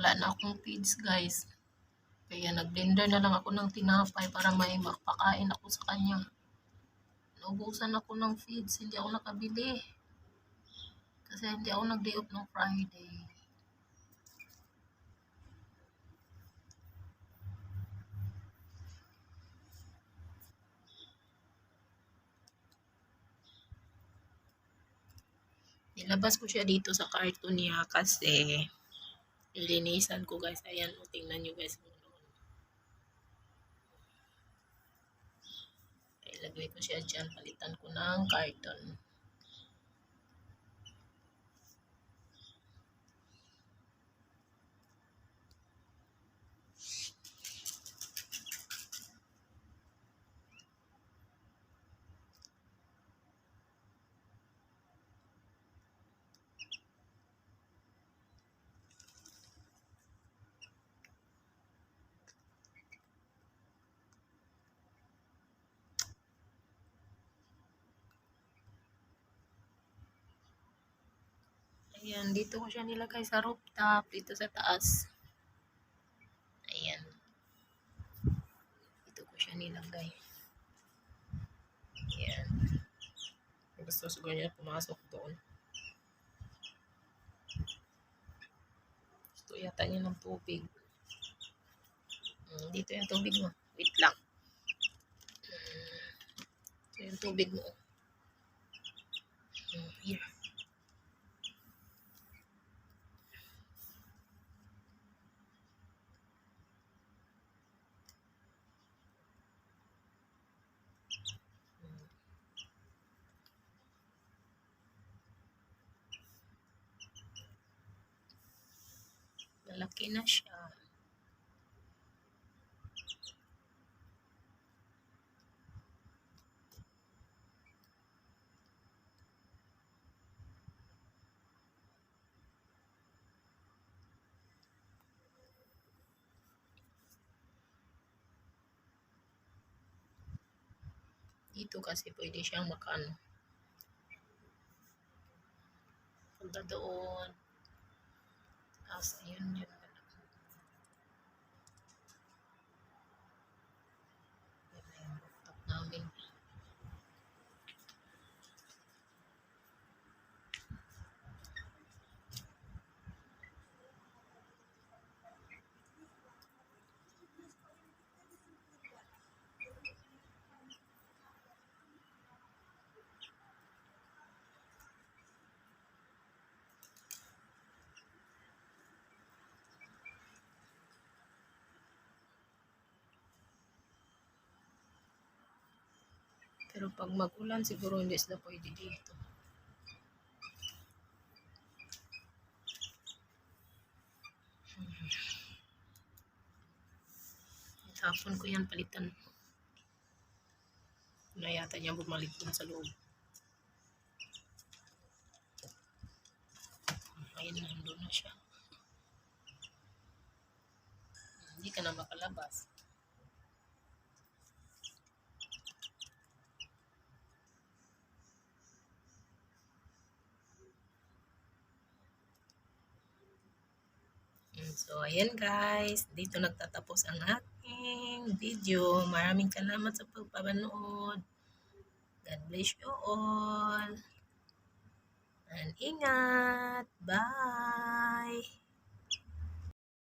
Wala na akong feeds guys. Kaya nag-blender na lang ako ng tinapay para may makpakain ako sa kanya. Naubusan ako ng feeds, hindi ako nakabili. Kasi hindi ako nag-day off ng Friday. Nilabas ko siya dito sa carton niya kasi nilinisan ko guys. Ayan, o, tingnan nyo guys. Ilagay ko siya dyan. Palitan ko ng carton. Ayan, dito ko siya nilagay sa rooftop, dito sa taas. Ayan. Dito ko siya nilagay. Ayan. Gusto siguro niya pumasok doon. Gusto yata niya ng tubig. Hmm, dito yung tubig mo. Wait lang. Hmm, ito yung tubig mo. Hmm, here. Malaki na siya. Dito kasi pwede siyang makano. Punta doon. Tapos, yun yun. Pero pag magulan, siguro hindi sila pwede dito. Tapon ko yan, palitan. Na yata niya bumalik dun sa loob. Ayun, nandun na siya. Hindi ka na makalabas. So, ayan guys. Dito nagtatapos ang aking video. Maraming salamat sa pagpapanood. God bless you all. And ingat. Bye.